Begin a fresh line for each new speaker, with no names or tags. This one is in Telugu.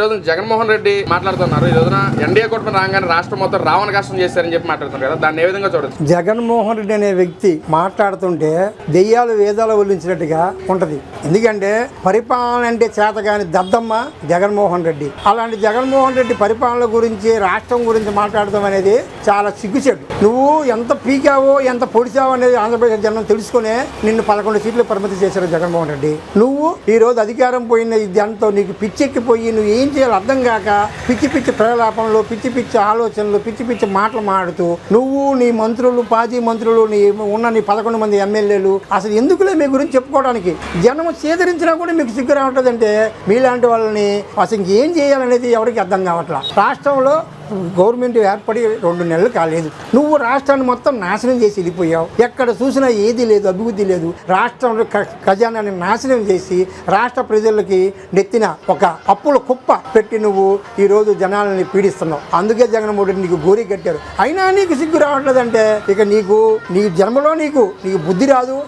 రోజు జగన్మోహన్ రెడ్డి మాట్లాడుతున్నారు. ఈ రోజున ఎన్డీఏ కూటమి రాగానే రాష్ట్రం మొత్తం రావణ కష్టం చేశారని చెప్పి మాట్లాడుతున్నారు కదా దాన్ని ఏ విధంగా చూడొచ్చు?
జగన్మోహన్ రెడ్డి అనే వ్యక్తి మాట్లాడుతుంటే దెయ్యాలు వేదాలు వల్లించినట్టుగా ఉంటది. ఎందుకంటే పరిపాలన అంటే చేతగాని దద్దమ్మ జగన్మోహన్ రెడ్డి. అలాంటి జగన్మోహన్ రెడ్డి పరిపాలన గురించి రాష్ట్రం గురించి మాట్లాడటం అనేది చాలా సిగ్గుచెడు నువ్వు ఎంత పీకావో ఎంత పొడిచావో అనేది ఆంధ్రప్రదేశ్ జనం తెలుసుకునే నిన్ను పదకొండు సీట్లు పరిమితి చేశారు జగన్మోహన్ రెడ్డి. నువ్వు ఈ రోజు అధికారం పోయిన దాంతో నీకు పిచ్చెక్కిపోయి నువ్వు ఏం చేయాలో అర్థం కాక పిచ్చి పిచ్చి ప్రలాపంలో పిచ్చి పిచ్చి ఆలోచనలు పిచ్చి పిచ్చి మాటలు మాడుతూ నువ్వు నీ మంత్రులు పాజీ మంత్రులు నీ ఉన్న నీ పదకొండు మంది ఎమ్మెల్యేలు అసలు ఎందుకులే మీ గురించి చెప్పుకోవడానికి? జనం సేదరించినా కూడా మీకు సిగ్గు రావట్లేదంటే మీలాంటి వాళ్ళని అసలు ఇంకేం చేయాలనేది ఎవరికి అర్థం కావట్లా? రాష్ట్రంలో గవర్నమెంట్ ఏర్పడి రెండు నెలలు కాలేదు. నువ్వు రాష్ట్రాన్ని మొత్తం నాశనం చేసి వెళ్ళిపోయావు. ఎక్కడ చూసినా ఏది లేదు అభివృద్ధి లేదు. రాష్ట్రంలో క- ఖజానాన్ని నాశనం చేసి రాష్ట్ర ప్రజలకి నెత్తిన ఒక అప్పుల కుప్ప పెట్టి నువ్వు ఈ రోజు జనాలని పీడిస్తున్నావు. అందుకే జగన్మోహన్ రెడ్డి నీకు గోరి కట్టారు. అయినా నీకు సిగ్గు రావట్లేదంటే ఇక నీకు నీ జన్మలో నీకు నీకు బుద్ధి రాదు.